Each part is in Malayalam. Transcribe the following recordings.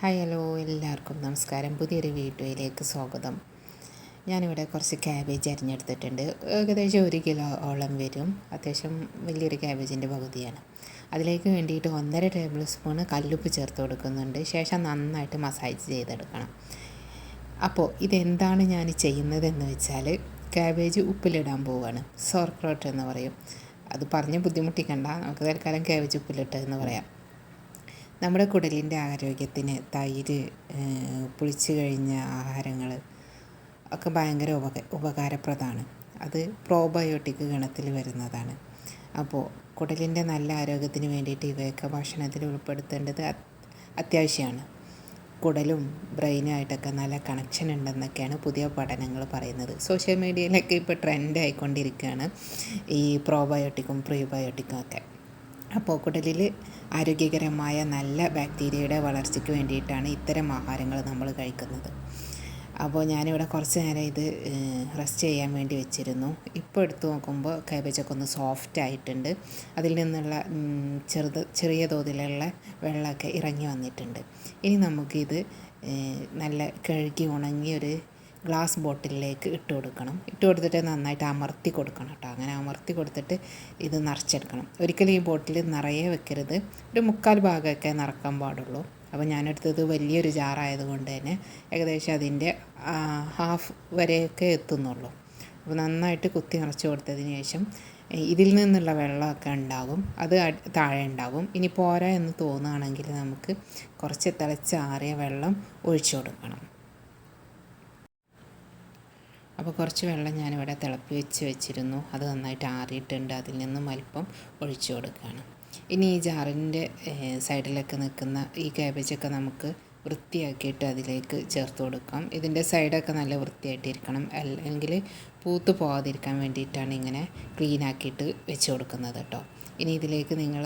ഹായ് ഹലോ എല്ലാവർക്കും നമസ്കാരം. പുതിയൊരു വീഡിയോയിലേക്ക് സ്വാഗതം. ഞാനിവിടെ കുറച്ച് ക്യാബേജ് അരിഞ്ഞെടുത്തിട്ടുണ്ട്. ഏകദേശം ഒരു കിലോ ഓളം വരും. അത്യാവശ്യം വലിയൊരു ക്യാബേജിന്റെ പകുതിയാണ്. അതിലേക്ക് വേണ്ടിയിട്ട് ഒന്നര ടേബിൾ സ്പൂൺ കല്ലുപ്പ് ചേർത്ത് കൊടുക്കുന്നുണ്ട്. ശേഷം നന്നായിട്ട് മസാജ് ചെയ്തെടുക്കണം. അപ്പോൾ ഇതെന്താണ് ഞാൻ ചെയ്യുന്നതെന്ന് വെച്ചാൽ ക്യാബേജ് ഉപ്പിലിടാൻ പോവുകയാണ് സോർക്രോട്ട് എന്ന് പറയും. അത് പറഞ്ഞ് ബുദ്ധിമുട്ടിക്കണ്ട. നമുക്ക് തൽക്കാലം ക്യാബേജ് ഉപ്പിലിട്ട് എന്ന് പറയാം. നമ്മുടെ കുടലിന്റെ ആരോഗ്യത്തിന് തൈര് പുളിച്ച് കഴിഞ്ഞ ആഹാരങ്ങൾ ഒക്കെ ഭയങ്കര ഉപക ഉപകാരപ്രദമാണ്. അത് പ്രോബയോട്ടിക് ഗണത്തിൽ വരുന്നതാണ്. അപ്പോൾ കുടലിന്റെ നല്ല ആരോഗ്യത്തിന് വേണ്ടിയിട്ട് ഇവയൊക്കെ ഭക്ഷണത്തിൽ ഉൾപ്പെടുത്തേണ്ടത് അത്യാവശ്യമാണ് കുടലും ബ്രെയിനുമായിട്ടൊക്കെ നല്ല കണക്ഷൻ ഉണ്ടെന്നൊക്കെയാണ് പുതിയ പഠനങ്ങൾ പറയുന്നത്. സോഷ്യൽ മീഡിയയിലൊക്കെ ഇപ്പോൾ ട്രെൻഡ് ആയിക്കൊണ്ടിരിക്കുകയാണ് ഈ പ്രോബയോട്ടിക്കും പ്രീബയോട്ടിക്കും ഒക്കെ. അപ്പോൾ കുടലിൽ ആരോഗ്യകരമായ നല്ല ബാക്ടീരിയയുടെ വളർച്ചയ്ക്ക് വേണ്ടിയിട്ടാണ് ഇത്തരം ആഹാരങ്ങൾ നമ്മൾ കഴിക്കുന്നത്. അപ്പോൾ ഞാനിവിടെ കുറച്ച് നേരം ഇത് റെസ്റ്റ് ചെയ്യാൻ വേണ്ടി വെച്ചിരുന്നു. ഇപ്പോൾ എടുത്തു നോക്കുമ്പോൾ കാബേജൊക്കെ ഒന്ന് സോഫ്റ്റ് ആയിട്ടുണ്ട്. അതിൽ നിന്നുള്ള ചെറുത് ചെറിയ തോതിലുള്ള വെള്ളമൊക്കെ ഇറങ്ങി വന്നിട്ടുണ്ട്. ഇനി നമുക്കിത് നല്ല കഴുകി ഉണങ്ങിയൊരു ഗ്ലാസ് ബോട്ടിലിലേക്ക് ഇട്ട് കൊടുക്കണം. ഇട്ട് കൊടുത്തിട്ട് നന്നായിട്ട് അമർത്തി കൊടുക്കണം കേട്ടോ. അങ്ങനെ അമർത്തി കൊടുത്തിട്ട് ഇത് നിറച്ചെടുക്കണം. ഒരിക്കലും ഈ ബോട്ടിൽ നിറയെ വെക്കരുത്. ഒരു മുക്കാൽ ഭാഗമൊക്കെ നിറക്കാൻ പാടുള്ളൂ. അപ്പോൾ ഞാനെടുത്തത് വലിയൊരു ജാറായതുകൊണ്ട് തന്നെ ഏകദേശം അതിന്റെ ഹാഫ് വരെയൊക്കെ എത്തുന്നുള്ളൂ. അപ്പോൾ നന്നായിട്ട് കുത്തി നിറച്ച് കൊടുത്തതിന് ശേഷം ഇതിൽ നിന്നുള്ള വെള്ളമൊക്കെ ഉണ്ടാകും. അത് താഴെ ഉണ്ടാകും. ഇനി പോരാ എന്ന് തോന്നുകയാണെങ്കിൽ നമുക്ക് കുറച്ച് തിളച്ചാറിയ വെള്ളം ഒഴിച്ചു കൊടുക്കണം. അപ്പോൾ കുറച്ച് വെള്ളം ഞാനിവിടെ തിളപ്പി വെച്ച് വെച്ചിരുന്നു. അത് നന്നായിട്ട് ആറിയിട്ടുണ്ട്. അതിൽ നിന്നും അല്പം ഒഴിച്ചു കൊടുക്കുകയാണ്. ഇനി ഈ ജാറിന്റെ സൈഡിലൊക്കെ നിൽക്കുന്ന ഈ ക്യാബേജൊക്കെ നമുക്ക് വൃത്തിയാക്കിയിട്ട് അതിലേക്ക് ചേർത്ത് കൊടുക്കാം. ഇതിന്റെ സൈഡൊക്കെ നല്ല വൃത്തിയായിട്ടിരിക്കണം. അല്ലെങ്കിൽ പൂത്ത് പോകാതിരിക്കാൻ വേണ്ടിയിട്ടാണ് ഇങ്ങനെ ക്ലീൻ ആക്കിയിട്ട് വെച്ച് കൊടുക്കുന്നത് കേട്ടോ. ഇനി ഇതിലേക്ക് നിങ്ങൾ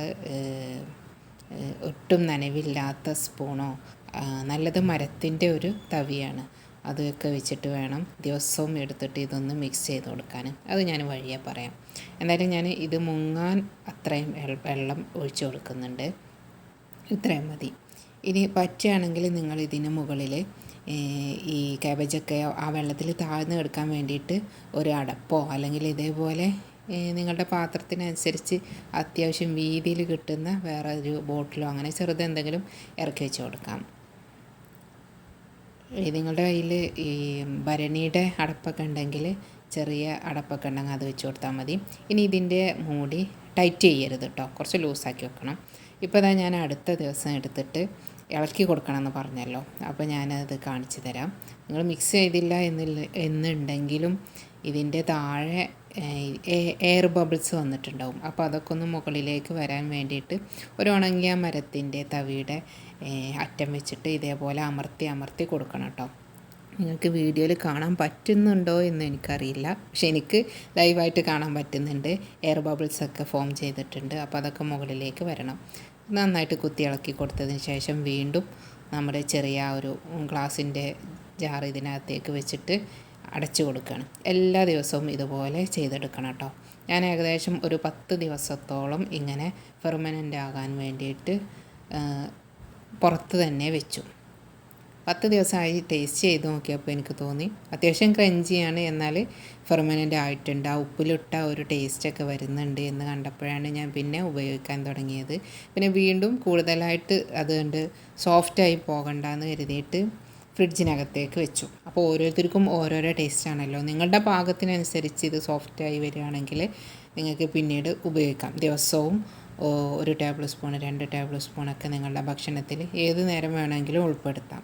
ഒട്ടും നനവില്ലാത്ത സ്പൂണോ നല്ലത് മരത്തിന്റെ ഒരു തവിയാണ്. അതൊക്കെ വെച്ചിട്ട് വേണം ദിവസവും എടുത്തിട്ട് ഇതൊന്ന് മിക്സ് ചെയ്ത് കൊടുക്കാൻ. അത് ഞാൻ വഴിയെ പറയാം. എന്തായാലും ഞാൻ ഇത് മുങ്ങാൻ അത്രയും വെള്ളം ഒഴിച്ചു കൊടുക്കുന്നുണ്ട്. ഇത്രയും മതി. ഇനി പറ്റുകയാണെങ്കിൽ നിങ്ങൾ ഇതിന് മുകളിൽ ഈ കാബേജൊക്കെ ആ വെള്ളത്തിൽ താഴ്ന്നു കിടക്കാൻ വേണ്ടിയിട്ട് ഒരു അടപ്പോ അല്ലെങ്കിൽ ഇതേപോലെ നിങ്ങളുടെ പാത്രത്തിനനുസരിച്ച് അത്യാവശ്യം വീതിയിൽ കിട്ടുന്ന വേറെ ഒരു ബോട്ടിലോ അങ്ങനെ ചെറുതെന്തെങ്കിലും ഇറക്കി വെച്ച് കൊടുക്കാം. നിങ്ങളുടെ കയ്യിൽ ഈ ഭരണിയുടെ അടപ്പൊക്കെ ഉണ്ടെങ്കിൽ ചെറിയ അടപ്പൊക്കെ ഉണ്ടെങ്കിൽ അത് വെച്ച് കൊടുത്താൽ മതി. ഇനി ഇതിന്റെ മൂടി ടൈറ്റ് ചെയ്യരുത് കേട്ടോ കുറച്ച് ലൂസാക്കി വെക്കണം. ഇപ്പോൾ ഞാൻ അടുത്ത ദിവസം എടുത്തിട്ട് ഇളക്കി കൊടുക്കണം എന്ന് പറഞ്ഞല്ലോ. അപ്പോൾ ഞാനത് കാണിച്ചു തരാം. നിങ്ങൾ മിക്സ് ചെയ്തില്ല എന്നില്ല എന്നുണ്ടെങ്കിലും ഇതിന്റെ താഴെ എയർ ബബിൾസ് വന്നിട്ടുണ്ടാവും. അപ്പോൾ അതൊക്കെ ഒന്ന് മുകളിലേക്ക് വരാൻ വേണ്ടിയിട്ട് ഒരു ഉണങ്ങിയ മരത്തിന്റെ തവിയുടെ അറ്റം വെച്ചിട്ട് ഇതേപോലെ അമർത്തി അമർത്തി കൊടുക്കണം കേട്ടോ. നിങ്ങൾക്ക് വീഡിയോയിൽ കാണാൻ പറ്റുന്നുണ്ടോ എന്ന് എനിക്കറിയില്ല. പക്ഷെ എനിക്ക് ലൈവായിട്ട് കാണാൻ പറ്റുന്നുണ്ട്. എയർ ബബിൾസ് ഒക്കെ ഫോം ചെയ്തിട്ടുണ്ട്. അപ്പോൾ അതൊക്കെ മുകളിലേക്ക് വരണം. നന്നായിട്ട് കുത്തി ഇളക്കി കൊടുത്തതിന് ശേഷം വീണ്ടും നമ്മുടെ ചെറിയ ഒരു ഗ്ലാസിന്റെ ജാർ ഇതിനകത്തേക്ക് വെച്ചിട്ട് അടച്ചു കൊടുക്കുകയാണ്. എല്ലാ ദിവസവും ഇതുപോലെ ചെയ്തെടുക്കണം കേട്ടോ. ഞാൻ ഏകദേശം ഒരു പത്ത് ദിവസത്തോളം ഇങ്ങനെ പെർമനന്റ് ആകാൻ വേണ്ടിയിട്ട് പുറത്ത് തന്നെ വെച്ചു. പത്ത് ദിവസമായി ടേസ്റ്റ് ചെയ്ത് നോക്കിയപ്പോൾ എനിക്ക് തോന്നി. അത്യാവശ്യം ക്രഞ്ചിയാണ് എന്നാൽ ഫെർമനന്റ് ആയിട്ടുണ്ട്. ആ ഉപ്പിലിട്ട ഒരു ടേസ്റ്റൊക്കെ വരുന്നുണ്ട് എന്ന് കണ്ടപ്പോഴാണ് ഞാൻ പിന്നെ ഉപയോഗിക്കാൻ തുടങ്ങിയത്. പിന്നെ വീണ്ടും കൂടുതലായിട്ട് അതുകൊണ്ട് സോഫ്റ്റായി പോകണ്ടെന്ന് കരുതിയിട്ട് ഫ്രിഡ്ജിനകത്തേക്ക് വെച്ചു. അപ്പോൾ ഓരോരുത്തർക്കും ഓരോരോ ടേസ്റ്റ് ആണല്ലോ. നിങ്ങളുടെ പാകത്തിനനുസരിച്ച് ഇത് സോഫ്റ്റായി വരികയാണെങ്കിൽ നിങ്ങൾക്ക് പിന്നീട് ഉപയോഗിക്കാം. ദിവസവും ഒരു ടേബിൾ സ്പൂൺ രണ്ട് ടേബിൾ സ്പൂണൊക്കെ നിങ്ങളുടെ ഭക്ഷണത്തിൽ ഏത് നേരം വേണമെങ്കിലും ഉൾപ്പെടുത്താം.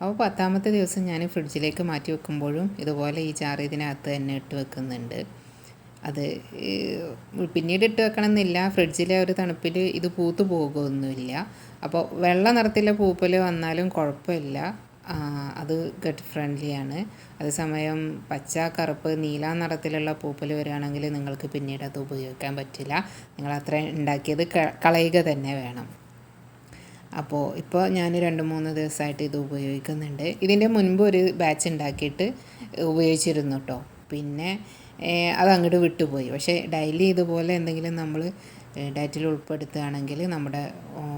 അപ്പോൾ പത്താമത്തെ ദിവസം ഞാൻ ഫ്രിഡ്ജിലേക്ക് മാറ്റി വെക്കുമ്പോഴും ഇതുപോലെ ഈ ചാറ് ഇതിനകത്ത് തന്നെ ഇട്ട് വെക്കുന്നുണ്ട്. അത് പിന്നീട് ഇട്ട് വെക്കണം എന്നില്ല ഫ്രിഡ്ജിലെ ഒരു തണുപ്പിൽ ഇത് പൂത്തു പോകുമൊന്നുമില്ല അപ്പോൾ വെള്ള നിറത്തിലെ പൂപ്പൽ വന്നാലും കുഴപ്പമില്ല. അത് ഗട്ട് ഫ്രണ്ട്ലിയാണ്. അതേസമയം പച്ച കറുപ്പ് നീല നിറത്തിലുള്ള പൂപ്പൽ വരികയാണെങ്കിൽ നിങ്ങൾക്ക് പിന്നീട് അത് ഉപയോഗിക്കാൻ പറ്റില്ല. നിങ്ങൾ അത്ര ഉണ്ടാക്കിയത് കളയുക തന്നെ വേണം. അപ്പോൾ ഇപ്പോൾ ഞാൻ രണ്ട് മൂന്ന് ദിവസമായിട്ട് ഇത് ഉപയോഗിക്കുന്നുണ്ട്. ഇതിന്റെ മുൻപ് ഒരു ബാച്ച് ഉണ്ടാക്കിയിട്ട് ഉപയോഗിച്ചിരുന്നു കേട്ടോ പിന്നെ അത് അങ്ങോട്ട് വിട്ടുപോയി. പക്ഷേ ഡെയിലി ഇതുപോലെ എന്തെങ്കിലും നമ്മൾ ഡയറ്റിൽ ഉൾപ്പെടുത്തുകയാണെങ്കിൽ നമ്മുടെ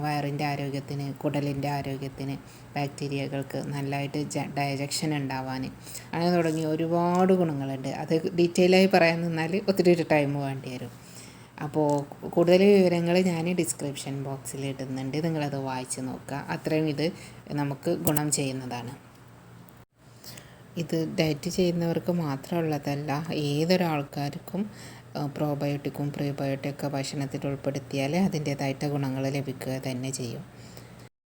വയറിന്റെ ആരോഗ്യത്തിന് കുടലിന്റെ ആരോഗ്യത്തിന് ബാക്ടീരിയകൾക്ക് നല്ലതായിട്ട് ഡയജക്ഷൻ ഉണ്ടാവാൻ അങ്ങനെ തുടങ്ങി ഒരുപാട് ഗുണങ്ങളുണ്ട്. അത് ഡീറ്റെയിലായി പറയാൻ നിന്നാൽ ഒത്തിരി ടൈം വേണ്ടി വരും. അപ്പോൾ കൂടുതൽ വിവരങ്ങൾ ഞാൻ ഡിസ്ക്രിപ്ഷൻ ബോക്സിൽ ഇടുന്നുണ്ട്. നിങ്ങളത് വായിച്ച് നോക്കുക അത്രയും ഇത് നമുക്ക് ഗുണം ചെയ്യുന്നതാണ്. ഇത് ഡയറ്റ് ചെയ്യുന്നവർക്ക് മാത്രമുള്ളതല്ല ഏതൊരാൾക്കാർക്കും പ്രോബയോട്ടിക്കും പ്രീബയോട്ടിക്കും ഭക്ഷണത്തിൽ ഉൾപ്പെടുത്തിയാൽ അതിന്റേതായിട്ട് ഗുണങ്ങൾ ലഭിക്കുക തന്നെ ചെയ്യും.